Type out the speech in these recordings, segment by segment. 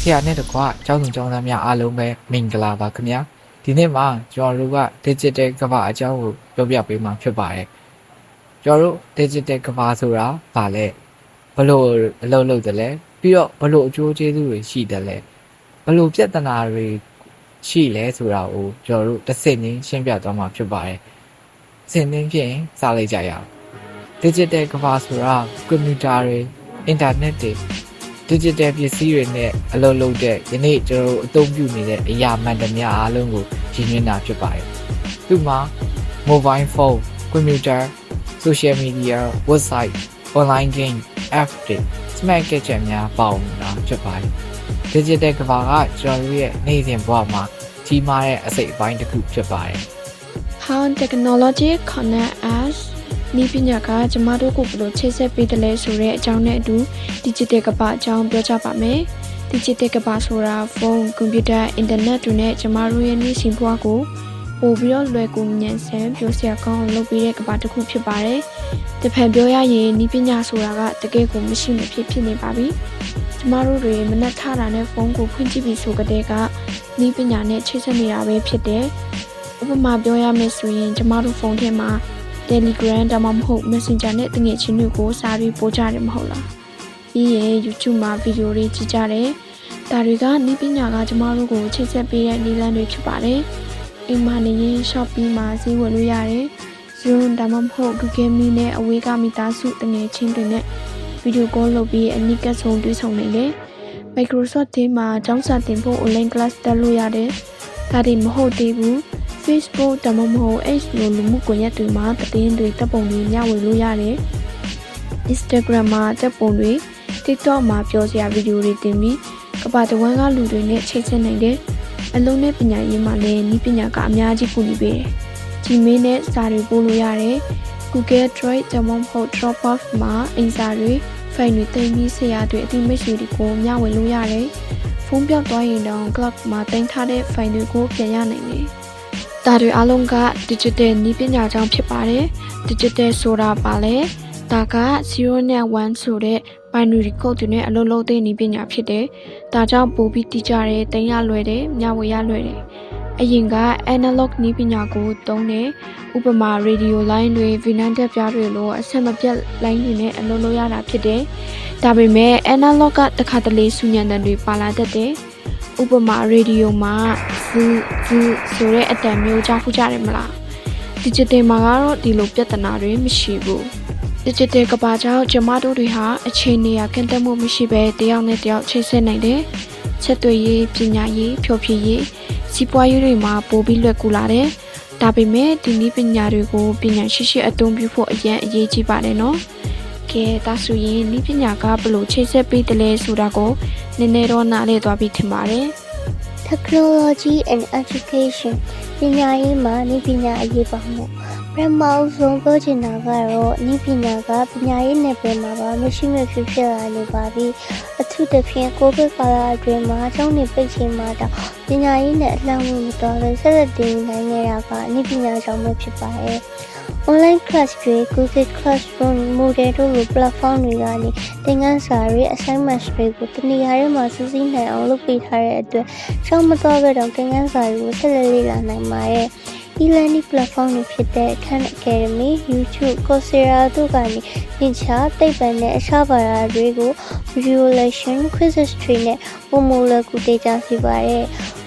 ဆရာနဲ့တကွကျောင်းသူကျောင်းသားများအားလုံးပဲမင်္ဂလာပါခင်ဗျာဒီနေ့မှာကျွန်တော်တို့က digital ကမ္ဘာအကြောင်းကိုပြောပြပေးမှာဖြစ်ပါတယ်ကျွန်တော်တို့ digital ကမ္ဘာဆိုတာဘာလဲဘလို့အလုပ်လုပ်တယ်လဲပြီးတော့ဘလို့အကျိုးကျေးဇူးတွေရှိတယ်လဲဘလို့ပြဿနာတွေရှိလဲဆိုတာကိုကျွန်တော်တို့တစ်စက်ချင်းရှင်းပြသွားမှာဖြစ်ပါတယ်စင်နှင်းဖြင့်စလိုက်ကြရအောင် digital ကမ္ဘာဆိုတာကွန်ပျူတာတွေအင်တာနက်တွေ digital ပစ္စည်းတွေနဲ့အလုပ်လုပ်တဲ့ယနေ့ကျွန်တော်တို့အသုံးပြုနေတဲ့အရာမှန်သမျှအားလုံးကိုရည်ညွှန်းတာဖြစ်ပါတယ်။သူ့မှာ mobile phone, computer, social media, website, online game, app တွေ smart gadget များပါဝင်တာဖြစ်ပါတယ်။ digital ကမ္ဘာကကျွန်တော်တို့ရဲ့နေ့စဉ်ဘဝမှာကြီးမားတဲ့အစိတ်အပိုင်းတစ်ခုဖြစ်ပါတယ်။ How technology connect us ဤပညာကကျမတို့ကိုဘယ်လိုချိတ်ဆက်ပေးတယ်လဲဆိုတဲ့အကြောင်းနဲ့အတူ digital ကမ္ဘာအကြောင်းပြောကြပါမယ်။ digital ကမ္ဘာဆိုတာဖုန်း၊ကွန်ပျူတာ၊အင်တာနက်တွေနဲ့ကျမတို့ရဲ့နေ့စဉ်ဘဝကိုပို့ပြီးတော့လွယ်ကူမြန်ဆန်ပြောစရာကောင်းအောင်လုပ်ပေးတဲ့ကမ္ဘာတစ်ခုဖြစ်ပါတယ်။တစ်ဖက်ပြောရရင်ဤပညာဆိုတာကတကယ်ကိုမရှိမဖြစ်ဖြစ်နေပါပြီ။ကျမတို့တွေမနှက်ထတာနဲ့ဖုန်းကိုဖွင့်ကြည့်ပြီးဆိုကြတဲ့ကဤပညာနဲ့ချိတ်ဆက်နေတာပဲဖြစ်တယ်။ဥပမာပြောရမယ်ဆိုရင်ကျမတို့ဖုန်းထဲမှာ Telegram ဒါမှမဟုတ် Messenger နဲ့တငယ်ချင်းတွေကိုစာရေးပို့ကြတယ်မဟုတ်လားပြီးရင် YouTube မှာဗီဒီယိုတွေကြည့်ကြတယ်ဒါတွေကနီးပညာကကျမတို့ကိုချိတ်ဆက်ပေးတဲ့နည်းလမ်းတွေဖြစ်ပါတယ်အိမ်မှာနေရင် Shopee မှာဈေးဝယ်လို့ရတယ် Zoom ဒါမှမဟုတ် Google Meet နဲ့အဝေးကမိသားစုတငယ်ချင်းတွေနဲ့ဗီဒီယိုကောလုပ်ပြီးအနိကဆုံးတွေ့ဆုံနိုင်တယ် Microsoft Teams မှာကျောင်းစာသင်ဖို့ online class တက်လို့ရတယ်ဒါတွေမဟုတ်သေးဘူး Facebook ဒါမှမဟုတ် X လိုလူမှုကွန်ရက်တွေမှာသတင်းတွေတပ်ပုံတွေမျှဝေလို့ရတယ်။ Instagram မှာတပ်ပုံတွေ TikTok မှာပြောစရာဗီဒီယိုတွေတင်ပြီးကမ္ဘာတဝန်းကလူတွေနဲ့ချိတ်ဆက်နိုင်တယ်။အလုံးနဲ့ပညာရေးမှာလည်းဤပညာကအများကြီးကူညီပေးတယ်။ Gmail နဲ့စာတွေပို့လို့ရတယ်။ Google Drive ဒါမှမဟုတ် Dropbox မှာအင်စာတွေဖိုင်တွေတင်ပြီးဆရာတွေအတိမိတ်ဆွေတွေကိုမျှဝေလို့ရတယ်။ဖုန်းပြောက်သွားရင်တော့ cloud မှာတင်ထားတဲ့ဖိုင်တွေကိုပြန်ရနိုင်တယ်။ ဒါတွေအလုံးက digital နည်းပညာကြောင့်ဖြစ်ပါတယ်။ digital ဆိုတာပါလဲဒါက0နဲ့1ဆိုတဲ့ binary code တွေနဲ့အလုံးလုံးတဲ့နည်းပညာဖြစ်တယ်။ဒါကြောင့်ပိုပြီးတိကျတယ်၊တင်ရလွယ်တယ်၊မျှဝေရလွယ်တယ်။အရင်က analog နည်းပညာကိုသုံးတယ်။ဥပမာ radio line တွေ vinyl ဓာတ်ပြားတွေလိုအဆက်မပြတ် line တွေနဲ့အလုံးလုံးရတာဖြစ်တယ်။ဒါပေမဲ့ analog ကတစ်ခါတလေဆူညံတဲ့တွေပါလာတတ်တယ်။ဥပမာရေဒီယိုမှာ ဇူဇူဆိုတဲ့အတန်မျိုးကြားဖူးကြတယ်မလား digital မှာကတော့ဒီလိုပြဿနာတွေမရှိဘူး digital ကဘာကြောင့်ကျမတို့တွေဟာအချိန်နေရကန့်တက်မှုမရှိဘဲတယောက်နဲ့တယောက်ချိတ်ဆက်နိုင်တယ်ချက်သွေးရေးပညာရေးဖြောဖြေရေးစီးပွားရေးတွေမှာပိုပြီးလွယ်ကူလာတယ်ဒါပေမဲ့ဒီနည်းပညာတွေကိုပညာရှိရှိအသုံးပြုဖို့အရင်အရေးကြီးပါတယ်နော်ကဲဒါဆိုရင်နည်းပညာကဘယ်လိုချိတ်ဆက်ပေးတယ်လဲဆိုတာကိုနည်းနည်းတော့နားလည်သွားပြီထင်ပါတယ် Technology and Education ပညာရေးမှာနည်းပညာအရေးပါမှုပထမအဆုံးပြောချင်တာကတော့နည်းပညာကပညာရေးနယ်ပယ်မှာပါမရှိမဖြစ်ဖြစ်လာနေပါပြီအထူးသဖြင့်ကိုဗစ်ကာလအတွင်းမှာအကြောင်းနေပိတ်ချိန်မှာတော့ပညာရေးနဲ့အလှမ်းဝင်မတော်ပဲဆက်လက်တည်နိုင်ခဲ့တာကနည်းပညာကြောင့်ပဲဖြစ်ပါတယ် online class တွေ Google Classroom model တို့လို platform တွေကနေသင်ခန်းစာတွေ assignment တွေကိုတနေရာထဲမှာစူးစီးနိုင်အောင်လုပ်ပေးထားတဲ့အတွက်ရှောင်းမတော့ပဲတော့သင်ခန်းစာတွေကိုဆက်လက်လေ့လာနိုင်ပါတယ် e-learning platform တွေဖြစ်တဲ့ Khan Academy, YouTube, Coursera တို့ကနေသင်ချာသိပ္ပံနဲ့အခြားဘာသာတွေကို video lesson, quizzes တွေနဲ့ပုံမူလကူတေချာစီပါတယ်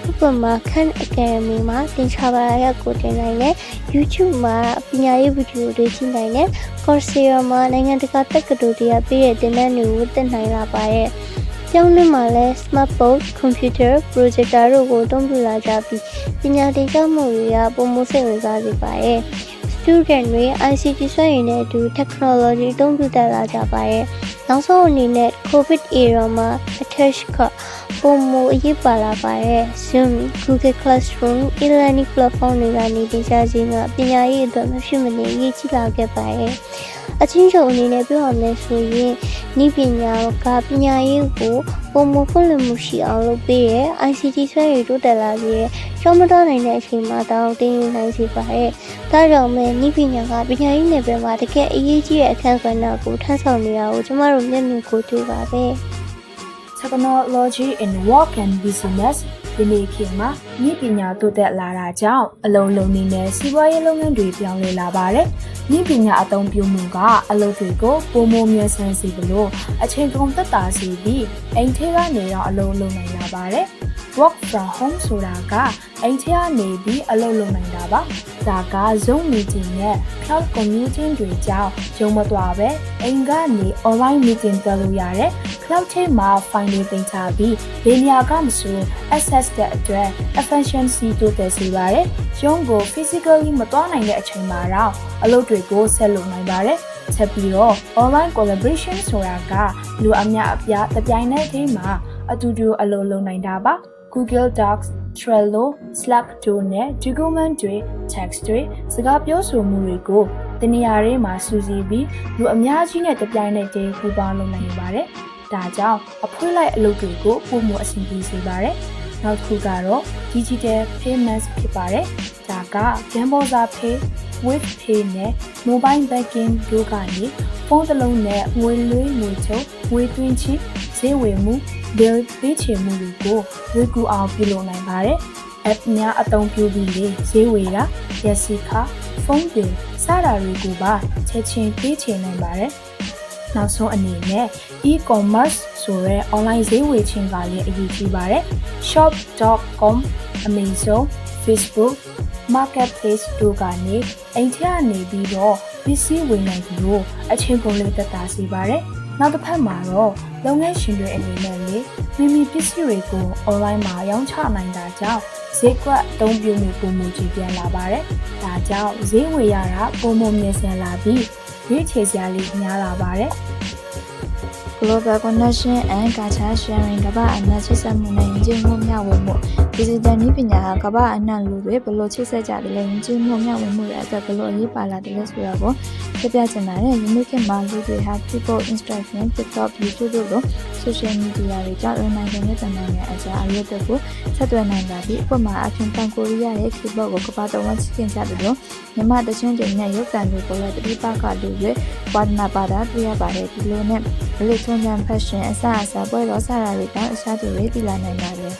ဥပမာ Khan Academy မှာသင်ချာဘာသာရပ်ကိုတင်နိုင်တယ် YouTube မှာပညာရေးဗီဒီယိုတွေကြည့်နိုင်တယ် Coursera မှာနိုင်ငံတကာတက္ကသိုလ်တွေကပြည့်တဲ့သင်တန်းတွေကိုသင်နိုင်လာပါတယ်ကျောင်းထဲမှာလည်း smartboard, computer, projector တို့ကိုအသုံးပြုလာကြပြီးပညာသင်ကြားမှုတွေကပုံမစိတ်ဝင်စားစေပါတယ်။ student တွေ ICT စွမ်းရည်နဲ့အတူ technology အသုံးပြုတတ်လာကြပါတယ်။နောက်ဆုံးအနေနဲ့ COVID era မှာ attach က ပုံမအရေးပါလာပါတယ်။ Zoom, Google Classroom, e-learning platform တွေကနေသင်ကြားခြင်းကပညာရေးအတွက်မဖြစ်မနေအရေးကြီးလာခဲ့ပါတယ်။အချင်းချုပ်အနေနဲ့ပြောရမယ်ဆိုရင်ဤပညာကပညာရေးကိုပုံမဖွင့်လှစ်မှုရှိအောင်လုပ်ပေးရဲ့ ICT ဆွဲရည်တိုးတက်လာပြီးရဲ့ရှောင်းမတော်နိုင်တဲ့အချိန်မှာတောင်းတင်းယူနိုင်စေပါရဲ့ဒါကြောင့်မဲဤပညာကပညာရေးနယ်ပယ်မှာတကယ်အရေးကြီးတဲ့အခန်းကဏ္ဍကိုထမ်းဆောင်နေတာကိုကျမတို့မျက်မြင်ကိုတွေ့ပါပဲ Technology in Work and Business ဒီနေ့ခေတ်မှာဤပညာတိုးတက်လာတာကြောင့်အလုံးလုံးနေတဲ့စီးပွားရေးလုပ်ငန်းတွေပြောင်းလဲလာပါတယ်။ဤပညာအသုံးပြုမှုကအလုပ်တွေကိုပုံမမြဲဆန်းစီသလိုအချိန်ကုန်သက်သာစေပြီးအိမ်ထဲကနေတော့အလုံးလုံးနိုင်လာပါတယ်။ Work from home ဆိုတာက အိမ်ထဲကနေပြီးအလုပ်လုပ်နိုင်တာပါ။ဒါက Zoom meeting နဲ့ cloud computing တွေကြောင့်ရုံမသွားပဲအိမ်ကနေ online meeting တက်လို့ရတယ်။ cloud ထဲမှာ file တွေတင်ချပြီးဘယ်နေရာကမဆို access တဲ့အတွက် efficiency တိုးတက်စေပါတယ်။ရုံးကို physically မသွားနိုင်တဲ့အချိန်မှာတော့အလုပ်တွေကိုဆက်လုပ်နိုင်ပါတယ်။ဆက်ပြီးတော့ online collaboration ဆိုတာကလူအများအပြားတပြိုင်နက်တည်းမှာအတူတူအလုပ်လုပ်နိုင်တာပါ။ Google Docs Trello, Slack တို့နဲ့ document တွေ text တွေစကားပြောဆိုမှုတွေကိုတနေရာတွေမှာစုစည်းပြီးလူအများကြီးနဲ့တပြိုင်နက်တည်းပူးပေါင်းလုပ်နိုင်ပါတယ်။ဒါကြောင့်အဖွင့်လိုက်အလုပ်တွေကိုပုံမအဆင်ပြေစေပါတယ်။နောက်တစ်ခုကတော့ digital payments ဖြစ်ပါတယ်။ဒါက Gamboza Pay, Wave Pay နဲ့ Mobile Banking တို့ကနေဖုန်းတစ်လုံးနဲ့ငွေလွှဲငွေချုပ်ငွေသွင်းချ ဈေးဝယ်မှု bill ပေးချေမှုတွေကိုဝေကူအောင်ပြုလုပ်နိုင်ပါတယ်။ app များအသုံးပြုပြီးလေဈေးဝယ်တာ၊ရက်စီခါဖုန်းပင်စတာတွေကိုပါချက်ချင်းပေးချေနိုင်ပါတယ်။နောက်ဆုံးအနေနဲ့ e-commerce ဆိုရဲ online ဈေးဝယ်ခြင်းကလည်းအရေးကြီးပါတယ်။ shop.com, Amazon, Facebook, Marketplace တို့ကနေအိမ်ထဲကနေပြီးတော့ပစ္စည်းဝယ်နိုင်ပြီးတော့အချိန်ကုန်လေးသက်သာစေပါတယ်။ နောက်တစ်ဖက်မှာတော့လုပ်ငန်းရှင်တွေအနေနဲ့လေမိမိပစ္စည်းတွေကို online မှာရောင်းချနိုင်တာကြောင့်ဈေးကွက်အသုံးပြုမှုပုံမှုကြီးပြန်လာပါတယ်။ဒါကြောင့်ဈေးဝယ်ရတာပုံမှုမြင်ဆန်လာပြီးရွေးချယ်စရာလေးများလာပါတယ်။ Global Connection and Culture Sharing ကမ္ဘာအနှံ့ချိတ်ဆက်မှုနဲ့ယဉ်ကျေးမှုမျှဝေမှု Digital နည်းပညာဟာကမ္ဘာအနှံ့လူတွေဘယ်လိုချိတ်ဆက်ကြတယ်လဲယဉ်ကျေးမှုမျှဝေမှုတွေအတွက်ဘယ်လိုအရေးပါလာတယ်လဲဆိုတာကို ပြပြချင်ပါတယ်ယနေ့ခေတ်မှာလူတွေဟာ Facebook, Instagram, TikTok, YouTube တို့လို social media တွေကြောင့်နိုင်ငံနဲ့တမန်တွေအကြားအရွက်တွေကိုဆက်သွယ်နိုင်တာပြီးဥပမာအဖြစ်တောင်ကိုရီးယားရဲ့ K-pop ကိုကမ္ဘာတော်ဝန်ချစ်ခင်ကြတယ်လို့မြန်မာတချင်းတွေနဲ့ရုပ်သံတွေကိုလည်းတတိပကလူတွေဝါဒနာပါတာတွေ့ရပါတယ်ဒီလိုနဲ့လေချုံချန် fashion အစအစပွဲတော်စတာတွေတောင်အစားတူတွေတည်လာနိုင်ပါတယ်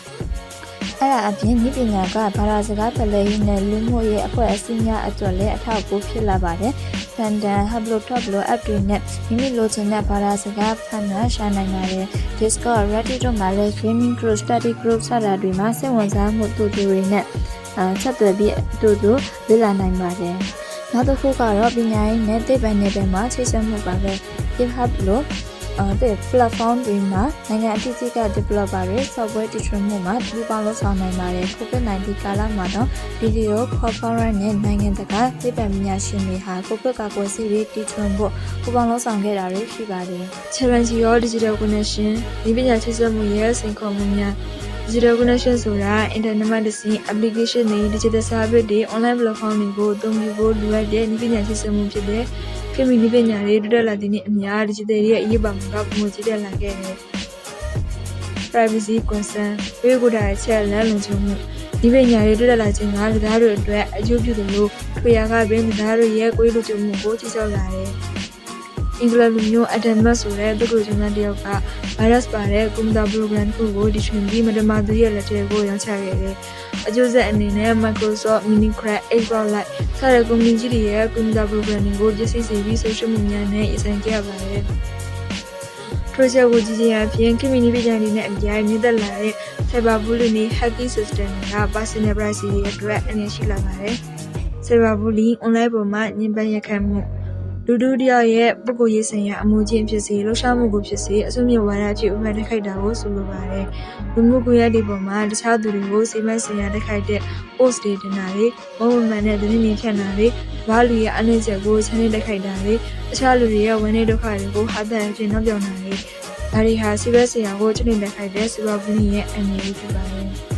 အဲ့ဒါအပြင်ဒီပညာကဘာသာစကားဖလှယ်ရေးနဲ့လူမှုရေးအဖွဲ့အစည်းများအတွက်လည်းအထောက်အကူဖြစ်လာပါတယ်။ဖန်တန် Hublo Top လို app တွေနဲ့မိမိလိုချင်တဲ့ဘာသာစကားဖန်နာရှာနိုင်ပါတယ်။ Discord, Reddit တို့မှာလည်း gaming group, study group စတာတွေမှာစိတ်ဝင်စားမှုတူတူတွေနဲ့အဲဆက်သွယ်ပြီးအတူတူလေ့လာနိုင်ပါတယ်။နောက်တစ်ခုကတော့ပညာရေးနဲ့သိပ္ပံနယ်ပယ်မှာချိတ်ဆက်မှုပါပဲ။ GitHub လို့အဲ တဲ့ platform တွေမှာနိုင်ငံအသီးသီးက developer တွေ software တည်ထွင်မှုမှာပူးပေါင်းလုပ်ဆောင်နိုင်ပါတယ် COVID-19 ကာလမှာတော့ video conference နဲ့နိုင်ငံတကာသိပ္ပံပညာရှင်တွေဟာ COVID ကာကွယ်ဆေးတွေတည်ထွင်ဖို့ပူးပေါင်းလုပ်ဆောင်ခဲ့တာတွေရှိပါတယ် challenge ရော digital connection ဒီပညာချိတ်ဆက်မှုရဲ့စိန်ခေါ်မှုများ digital connection ဆိုတာ internet မှာတဆင့် application တွေ digital service တွေ online platform တွေကိုအသုံးပြုဖို့လိုအပ်တဲ့ဒီပညာချိတ်ဆက်မှုဖြစ်တဲ့ ခေတ်မီဒီပညာတွေတိုးတက်လာတဲ့နေ့အများ digital ရဲ့အရေးပါမှုကပုံမှန်ကြီးတက်လာခဲ့တယ် privacy concern ဝေကိုယ်တိုင်ချက်လက်လုံခြုံမှုဒီပညာတွေတိုးတက်လာခြင်းကကစားတွေအတွက်အကျိုးပြုသလိုထွေရာကပင်ကစားတွေရဲ့ကိုယ်လုံခြုံမှုကိုကြီးစောက်လာတယ် အင်္ဂလိပ်လိုမျိုး Adamus ဆိုတဲ့သူ့ကိုယ်ကျန်းတယောက်က virus ပါတဲ့ computer program တစ်ခုကိုဒီရှင်ပြီးမတမသူရဲ့လက်ထဲကိုရောင်းချခဲ့တယ်။အကျိုးဆက်အနေနဲ့ Microsoft, Minicraft, Xbox Live စတဲ့ company ကြီးတွေရဲ့ computer programming ကိုပြည့်စုံစေပြီး social media နဲ့အဆိုင်ကြရပါတယ်။ project ကိုကြည့်ခြင်းအပြင် community ပြည်ကြတွေနဲ့အများကြီးမြင့်တက်လာတဲ့ cyber bullying နဲ့ hacking system တွေက personal privacy တွေအတွက်အနေရှိလာပါတယ်။ cyber bullying online ပေါ်မှာညှဉ်းပန်းရခိုင်မှု လူတို့တယောက်ရဲ့ပုဂ္ဂိုလ်ရေးဆိုင်ရာအမှုချင်းဖြစ်စေလှုပ်ရှားမှုကိုဖြစ်စေအစွမ်းမြဝါဒအဖြစ်ဥပမာတိုက်ခိုက်တာကိုဆိုလိုပါတယ်။လူမှုကွန်ရက်တွေပေါ်မှာတခြားသူတွေကိုစိတ်မဆိုင်ရာတိုက်ခိုက်တဲ့ post တွေတင်တာတွေမဟုတ်မှန်တဲ့သတင်းတွေဖြန့်တာတွေဘာလူရဲ့အနေချက်ကိုချမ်းနေတိုက်ခိုက်တာတွေတခြားလူတွေရဲ့ဝန်နေဒုက္ခတွေကိုဟာတဲ့အဖြစ်နောက်ပြောင်တာတွေဒါတွေဟာစိတ်ပဲဆိုင်ရာကိုချမ်းနေတိုက်ခိုက်တဲ့ cyber bullying ရဲ့အနေအဖြစ်ပါတယ်။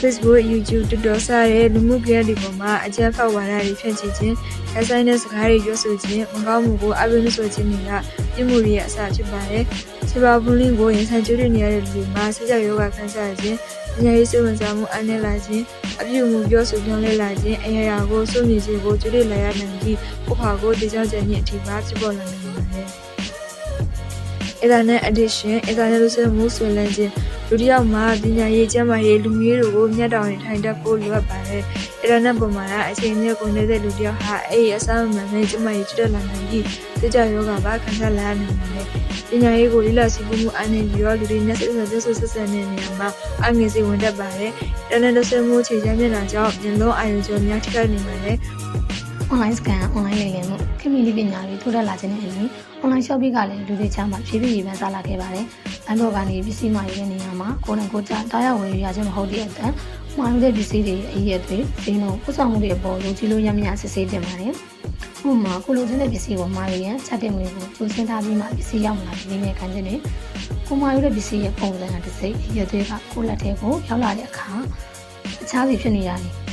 Facebook, YouTube, TikTok စတဲ့လူမှုကွန်ရက်တွေပေါ်မှာအကြမ်းဖက်ဝါဒတွေဖြန့်ချိခြင်း၊အဆိုင်တဲ့စကားတွေပြောဆိုခြင်း၊မကောင်းမှုကိုအပိမဆိုခြင်းတွေကပြမှုတွေရဲ့အစဖြစ်ပါတယ်။ Cyber bullying ကိုရင်ဆိုင်ကြုံတွေ့နေရတဲ့လူတွေမှာစိတ်ကြောက်ယောဂခံစားခြင်း၊ပညာရေးစိတ်ဝင်စားမှုအနည်းလာခြင်း၊အပြုအမူပြောဆိုပြောင်းလဲလာခြင်း၊အရာရာကိုစိုးမြင်ခြင်းကိုကြုံတွေ့လာရနိုင်ပြီးဥပ္ပါကိုတရားကြံ့ခြင်းအထိပါဖြစ်ပေါ်လာနိုင်ပါတယ်။ internet addiction internet လို့ဆိုမှုဆွေးလန်းခြင်း လူတစ်ယောက်မှာပညာရေးကျန်းမာရေးလူမျိုးတွေကိုမျက်တောင်နဲ့ထိုင်တတ်ဖို့လိုအပ်ပါတယ် internet ပေါ်မှာအချိန်မြတ်ကုန်နေတဲ့လူတစ်ယောက်ဟာအဲ့ဒီအစားအမှန်နဲ့ကျန်းမာရေးတက်လာနိုင်ပြီးစိတ်ကြယောဂပါခံစားလာရနိုင်ပါတယ်ပညာရေးကိုလိလာစီးပူးမှုအနေနဲ့ပြီးတော့လူတွေနဲ့ဆက်ဆက်ပြောဆိုဆက်ဆံတဲ့နေရာမှာအငယ်စီဝင်တတ်ပါတယ် internet လို့ဆိုမှုအခြေချမျက်နှာကြောင့်ဉာဏ်လုံးအာရုံကြောများထိခိုက်နေပါတယ် online scan online လိမ်လည်မှုခင်မီလီပညာတွေထိုးတက်လာခြင်းနဲ့အညီ online shopping ကလည်းလူတွေချမ်းမှာဖြည်းဖြည်းရေးပန်းစားလာခဲ့ပါတယ်။အန်တော့ကနေပစ္စည်းမှရတဲ့နေရာမှာကိုယ်နဲ့ကိုယ်ကြတားရဝယ်ရခြင်းမဟုတ်တဲ့အတန်မှားတဲ့ပစ္စည်းတွေအရေးအသွေးဈေးနှုန်းပို့ဆောင်မှုတွေအပေါ်ယုံကြည်လို့ရမရစစ်ဆေးတင်ပါတယ်။ဥပမာကိုလိုချင်တဲ့ပစ္စည်းကိုမှာရရင်ချက်တင်ငွေကိုကျိုးစင်းထားပြီးမှပစ္စည်းရောက်လာပြီးနေခံခြင်းနဲ့ကိုမှာရတဲ့ပစ္စည်းရဲ့ပုံစံတစ်စိတ်အရေးအသွေးကကိုလက်ထဲကိုရောက်လာတဲ့အခါအခြားစီဖြစ်နေရတယ်။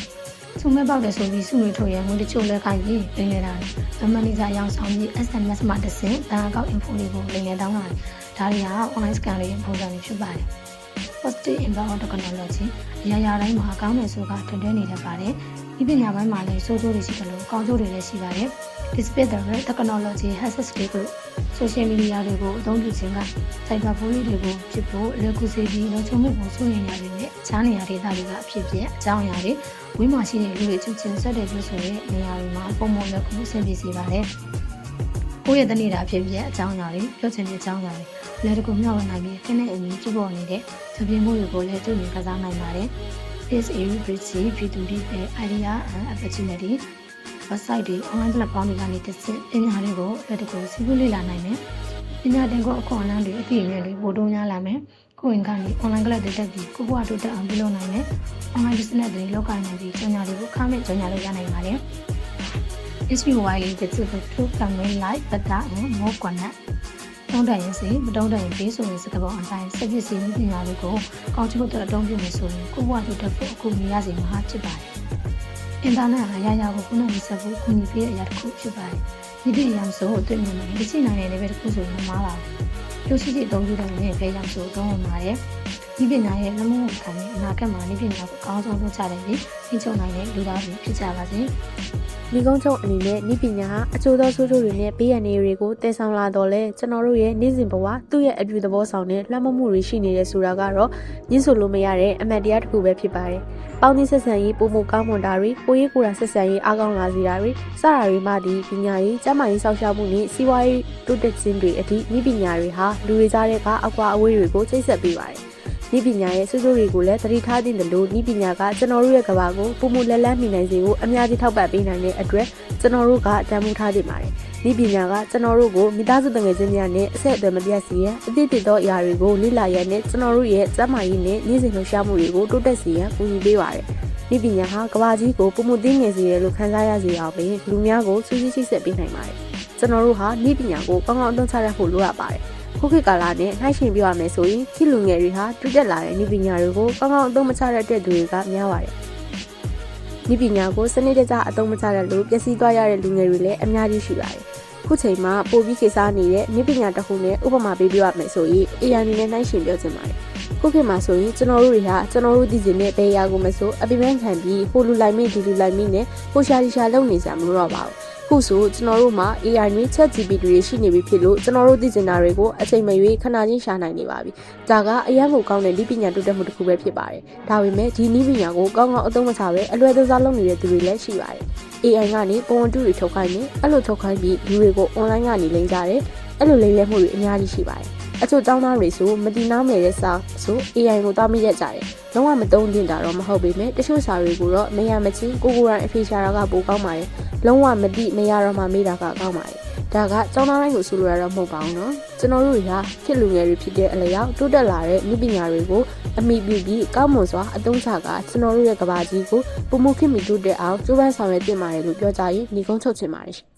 ချုံမဲ့ပေါက်တယ်ဆိုပြီးစုတွေထုတ်ရငွေတချို့လက်ခိုင်းပြီးလိမ်နေတာ။ဗမန်နေဂျာရောင်းဆောင်ပြီး SMS မှာတစ်ဆင့်ဘဏ်အကောင့် info တွေကိုလိမ်လည်တောင်းတာ။ဒါတွေက online scan တွေပုံစံတွေဖြစ်ပါတယ်။ positive inbound technology အရာရာတိုင်းမှာကောင်းတယ်ဆိုတာထင်သွင်းနေတတ်ပါတယ်။ဒီပညာပိုင်းမှာလည်းစိုးစိုးတွေရှိတယ်လို့ကောင်းကျိုးတွေလည်းရှိပါတယ်။ display the technology has a stable social media တွေကိုအသုံးပြုခြင်းက cyber bully တွေကိုဖြစ်ဖို့လက်ကူစေပြီးလုံခြုံမှုကိုစိုးရိမ်ရတယ်နဲ့အခြားနေရာဒေသတွေကအဖြစ်ပြက်အကြောင်းအရာတွေဝိမာရှိတဲ့လူတွေချုပ်ချင်းဆက်တဲ့ပြုဆိုတဲ့နေရာတွေမှာပုံမှန်လက်ကူအဆင်ပြေစေပါတယ်။ကိုယ့်ရဲ့တနေတာဖြစ်ပြက်အကြောင်းအရာတွေပြောချင်တဲ့အကြောင်းအရာတွေလက်တကူမျှဝေနိုင်ပြီးခင်းတဲ့အမြင်ကြည့်ပေါ်နေတဲ့သပြင်းမှုတွေကိုလည်းတွေ့မြင်ကစားနိုင်ပါတယ်။ This is bridge B2B idea and opportunity website တွေ online platform တွေကနေတစ်ဆင့်ပညာတွေကိုလက်တကူစီးပွားလေ့လာနိုင်မယ်။ပညာတင်ကိုအခွင့်အလမ်းတွေအပြည့်အမြဲတွေပို့တုံးများလာမယ်။ကိုယ်ဝင်ကနေ online class တွေတက်ပြီးကိုယ့်ဘဝတိုးတက်အောင်ပြုလုပ်နိုင်မယ်။ online business တွေလောက်ကိုင်းနိုင်ပြီးကြော်ညာတွေကိုခါမဲ့ကြော်ညာလို့ရနိုင်ပါတယ်။ It's you widely visible to family life better and more connect တုံးတန်ရင်စီမတုံးတန်ရင်ပေးဆိုရင်စကားပေါ်အတိုင်းစက်ပစ္စည်းပညာတွေကိုကောင်းချဖို့အတွက်အသုံးပြုမယ်ဆိုရင်ကိုယ့်ဘဝတိုးတက်ဖို့အခုမြင်ရစီမှာဖြစ်ပါတယ်။ အင်တာနက်ဟာရရကိုခုနကဆက်ဖို့ကူညီပေးတဲ့အရာတစ်ခုဖြစ်ပါတယ်။ဒီဒီအရာဆိုအတွေ့အမြင်နဲ့ဒီချိနိုင်တဲ့ level တစ်ခုဆိုရင်မမားပါဘူး။လို့ရှိရှိအသုံးပြုတဲ့နေပဲရောက်ဆိုသုံးဝင်ပါတယ်။ဒီပညာရဲ့လက်မမှုခံတဲ့အနာဂတ်မှာဒီပညာကိုအကောင်းဆုံးလုပ်ချတယ်ပြီးသင်ချုံနိုင်တဲ့လူသားတွေဖြစ်ကြပါစေ။ မိကုံးချုပ်အနေနဲ့ဤပညာဟာအကျိုးသောဆိုးကျိုးတွေနဲ့ဘေးရန်တွေကိုတည်ဆောင်လာတော့လဲကျွန်တော်တို့ရဲ့နေ့စဉ်ဘဝသူ့ရဲ့အပြုသဘောဆောင်တဲ့လွှမ်းမိုးမှုတွေရှိနေတယ်ဆိုတာကတော့ညှင်းဆိုလို့မရတဲ့အမှန်တရားတစ်ခုပဲဖြစ်ပါတယ်။ပေါင်းသင်းဆက်ဆံရေးပုံမှုကောင်းမွန်တာတွေကိုရေးကိုယ်တာဆက်ဆံရေးအားကောင်းလာစေတာတွေစတာတွေမှဒီပညာရေးကျန်းမာရေးစောင့်ရှောက်မှုနဲ့စီးပွားရေးတိုးတက်ခြင်းတွေအထိဤပညာတွေဟာလူတွေကြားတဲ့ကအကွာအဝေးတွေကိုချိတ်ဆက်ပေးပါတယ်။ ဤပညာရဲ့စိုးစိုးတွေကိုလည်းသတိထားသင့်တယ်လို့ဤပညာကကျွန်တော်တို့ရဲ့ကဘာကိုပုံမှုလက်လန်းမိနိုင်စေဖို့အများကြီးထောက်ပံ့ပေးနိုင်တဲ့အတွက်ကျွန်တော်တို့ကတန်ဖိုးထားသင့်ပါတယ်။ဤပညာကကျွန်တော်တို့ကိုမိသားစုတငယ်ချင်းများနဲ့အဆက်အသွယ်မပြတ်စေရန်အသည့်တည်သောအရာတွေကိုလေ့လာရန်နဲ့ကျွန်တော်တို့ရဲ့စမ်းမာရေးနဲ့နေ့စဉ်လှုပ်ရှားမှုတွေကိုတိုးတက်စေရန်ကူညီပေးပါတယ်။ဤပညာဟာကဘာကြီးကိုပုံမှုသိငယ်စေရလို့ခန်းစားရစေအောင်ပင်လူများကိုစူးစီးချိတ်ဆက်ပေးနိုင်ပါတယ်။ကျွန်တော်တို့ဟာဤပညာကိုကောင်းကောင်းအသုံးချရဖို့လိုအပ်ပါတယ်။ ခုခေတ်ကာလနဲ့နှိုင်းယှဉ်ပြရမယ်ဆိုရင်ခေတ်လူငယ်တွေဟာတိုးတက်လာတဲ့ဤပညာတွေကိုကောင်းကောင်းအသုံးမချရတဲ့သူတွေကများပါတယ်။ဤပညာကိုစနစ်တကျအသုံးမချရလို့ပျက်စီးသွားရတဲ့လူငယ်တွေလည်းအများကြီးရှိပါတယ်။ခုချိန်မှာပိုပြီးခေတ်စားနေတဲ့ဤပညာတစ်ခုနဲ့ဥပမာပေးပြရမယ်ဆိုရင် AI အနေနဲ့နှိုင်းယှဉ်ပြောချင်ပါတယ်။ခုခေတ်မှာဆိုရင်ကျွန်တော်တို့တွေဟာကျွန်တော်တို့သိချင်တဲ့ဘယ်ရာကိုမဆိုအပိမန်ခံပြီးဟိုလူလိုက်မိဒီလူလိုက်မိနဲ့ဟိုရှာဒီရှာလုပ်နေကြမလို့တော့ပါဘူး။ ခုဆိုကျွန်တော်တို့မှာ AI နဲ့ ChatGPT တွေရှိနေပြီဖြစ်လို့ကျွန်တော်တို့သိချင်တာတွေကိုအချိန်မရွေးခဏချင်းရှာနိုင်နေပါပြီ။ဒါကအရန်ကိုကောင်းတဲ့ဤပညာတိုးတက်မှုတစ်ခုပဲဖြစ်ပါတယ်။ဒါပေမဲ့ဒီဤပညာကိုကောင်းကောင်းအသုံးမချဘဲအလွယ်တစားလုပ်နေတဲ့သူတွေလည်းရှိပါတယ်။ AI ကနေပုံဝန်တူတွေထုတ်ခိုင်းတယ်။အဲ့လိုထုတ်ခိုင်းပြီးလူတွေကို online ကနေလိမ်ကြတယ်။အဲ့လိုလိမ်လဲမှုတွေအများကြီးရှိပါတယ်။အချို့ចောင်းသားတွေဆိုမတီနားမယ်တဲ့စာဆို AI ကိုသားမိရက်ကြတယ်။လုံးဝမတုံ့တင်တာတော့မဟုတ်ပေမဲ့တချို့စာတွေကိုတော့မရမချင်းကိုကိုရိုင်းအဖေရှာတာကပိုကောင်းပါတယ်။ လုံးဝမတိမရတော့မှမေးတာကကောင်းပါတယ်။ဒါကចောင်းသားတိုင်းကိုဆိုလိုရတော့မဟုတ်ပါဘူးနော်။ကျွန်တော်တို့တွေကခေတ်လူငယ်တွေဖြစ်တဲ့အလျောက်တိုးတက်လာတဲ့ဤပညာတွေကိုအမိပြုပြီးကောင်းမွန်စွာအသုံးချကကျွန်တော်တို့ရဲ့ကဘာကြီးကိုပုံမှုခင်မီတိုးတက်အောင်ကြိုးပမ်းဆောင်ရွက်တင်ပါတယ်လို့ပြောကြရင်ညီကုန်းချုပ်ချင်ပါတယ်ရှင်။